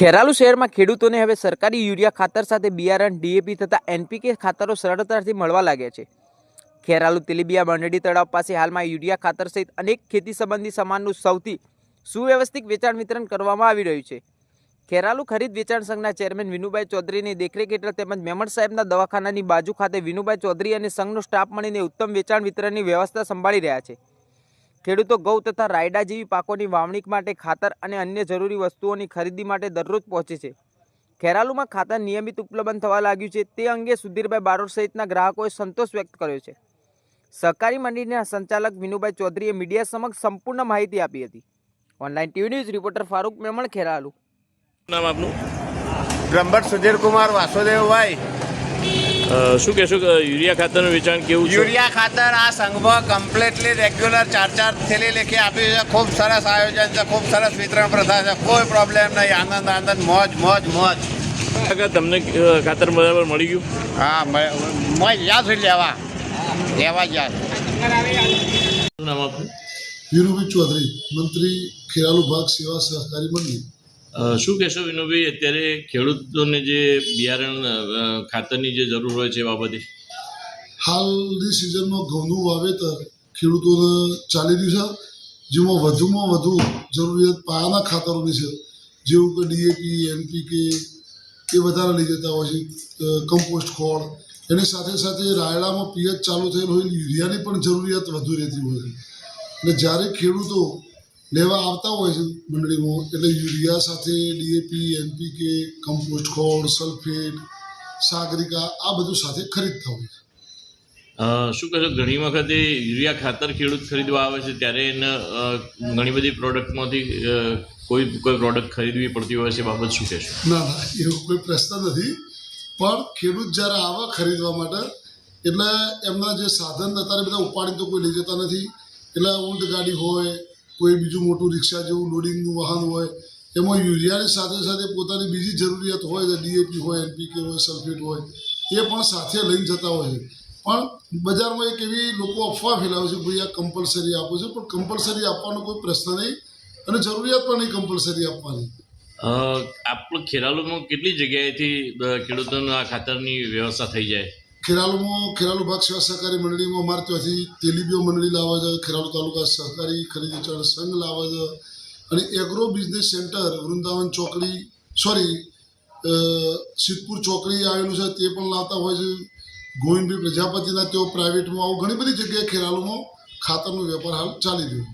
ખેરાલુ શહેરમાં ખેડૂતોને હવે સરકારી યુરિયા ખાતર સાથે બિયારણ, ડીએપી તથા એનપીકે ખાતરો સરળતાથી મળવા લાગ્યા છે. ખેરાલુ તેલીબિયા મંડળી તળાવ પાસે હાલમાં યુરિયા ખાતર સહિત અનેક ખેતી સંબંધી સામાનનું સૌથી સુવ્યવસ્થિત વેચાણ વિતરણ કરવામાં આવી રહ્યું છે. ખેરાલુ ખરીદ વેચાણ સંઘના ચેરમેન વિનુભાઈ ચૌધરીની દેખરેખ હેઠળ તેમજ મેમણ સાહેબના દવાખાનાની બાજુ ખાતે વિનુભાઈ ચૌધરી અને સંઘનો સ્ટાફ મળીને ઉત્તમ વેચાણ વિતરણની વ્યવસ્થા સંભાળી રહ્યા છે. ખેડૂતો ઘઉં તથા રાયડા જેવી પાકોની વાવણી માટે ખાતર અને અન્ય જરૂરી વસ્તુઓની ખરીદી માટે દરરોજ પહોંચે છે. ખેરાલુમાં ખાતર નિયમિત ઉપલબ્ધ થવા લાગ્યું છે. તે અંગે સુધીરભાઈ બારોટ સહિતના ગ્રાહકોએ સંતોષ વ્યક્ત કર્યો છે. સહકારી મંડળીના સંચાલક વિનુભાઈ ચૌધરીએ મીડિયા સમક્ષ સંપૂર્ણ માહિતી આપી હતી. Online TV news reporter Farooq Memon Kheralu. નામ આપનું? બ્રહ્મટ સુધીરકુમાર વાસુદેવભાઈ. શું કહેશો કે યુરિયા ખાતરનું વેચાણ કેવું યુરિયા ખાતર આ સંઘમાં કમ્પ્લીટલી રેગ્યુલર ચાર ચાર થેલી લેખી આપી છે. ખૂબ સરસ આયોજન છે ખૂબ સરસ વિતરણ પ્રથા છે. કોઈ પ્રોબ્લેમ નહીં. આનંદ આનંદ મોજ મોજ મોજ. તમને ખાતર બરાબર મળી ગયું? હા મજ યાદ સુધી લેવા. લેવા યાદ. શું નામ આપનું. વીરુભાઈ ચૌધરી મંત્રી ખેરાલુ ભાગ સેવા સહકારી મંડળી. શું કહેશો વિનોભાઈ અત્યારે ખેડૂતોને જે બિયારણ ખાતરની જે જરૂર હોય છે એ બાબતે? હાલની સિઝનમાં ઘઉંનું વાવેતર ખેડૂતોને ચાલી રહ્યું છે. જેમાં વધુમાં વધુ જરૂરિયાત પાયાના ખાતરોની છે. જેવું કે ડીએપી, એનપીકે એ વધારે લઈ જતા હોય છે. કમ્પોસ્ટ ખોળ. એની સાથે સાથે રાયડામાં પિયત ચાલુ થયેલ હોય, યુરિયાની પણ જરૂરિયાત વધુ રહેતી હોય છે. અને જ્યારે ખેડૂતો લેવા આવતા હોય છે મંડળીમાં. એટલે યુરિયા સાથે ડીએપી એનપીકે કમ્પોસ્ટ ખોળ સલ્ફેટ સાગરિકા આ બધું સાથે ખરીદતા હોય છે. શું કહેશો ઘણી વખતે યુરિયા ખાતર ખેડૂત ખરીદવા આવે છે ત્યારે એને ઘણી બધી પ્રોડક્ટમાંથી કોઈ કોઈ પ્રોડક્ટ ખરીદવી પડતી હોય છે બાબત શું કહેશો? ના ના એવો કોઈ પ્રશ્ન નથી. પણ ખેડૂત જ્યારે આવે ખરીદવા માટે એટલે એમના જે સાધન અત્યારે બધા ઉપાડી તો કોઈ લઈ જતા નથી. એટલે ઊંટ ગાડી હોય કોઈ બીજું મોટું રિક્ષા જેવું લોડિંગનું વાહન હોય, એમાં યુરિયાની સાથે સાથે પોતાની બીજી જરૂરિયાત હોય તો ડીએપી હોય એનપીકે હોય સલ્ફેટ હોય, એ પણ સાથે લઈને જતા હોય છે. પણ બજારમાં એક એવી લોકો અફવા ફેલાવે છે, ભાઈ આ કમ્પલસરી આપો છે. પણ કમ્પલસરી આપવાનો કોઈ પ્રશ્ન નહીં અને જરૂરિયાત પણ નહીં કમ્પલસરી આપવાની. આપણું ખેરાલુમાં કેટલી જગ્યાએથી ખેડૂતોને આ ખાતરની વ્યવસ્થા થઈ જાય? ખેરાલુમાં ખેરાલુ ભાગ સેવા સહકારી મંડળીમાં અમારે ત્યાંથી તેલીબીઓ મંડળી લાવે છે, ખેરાલુ તાલુકા સહકારી ખરીદ વેચાણ સંઘ લાવે છે અને એગ્રો બિઝનેસ સેન્ટર વૃંદાવન ચોકડી સોરી સિદ્ધપુર ચોકડી આવેલું છે, તે પણ લાવતા હોય છે. ગોવિંદભાઈ પ્રજાપતિના તેઓ પ્રાઇવેટમાં આવું ઘણી બધી જગ્યાએ ખેરાલુમાં ખાતરનો વેપાર હાલ ચાલી રહ્યો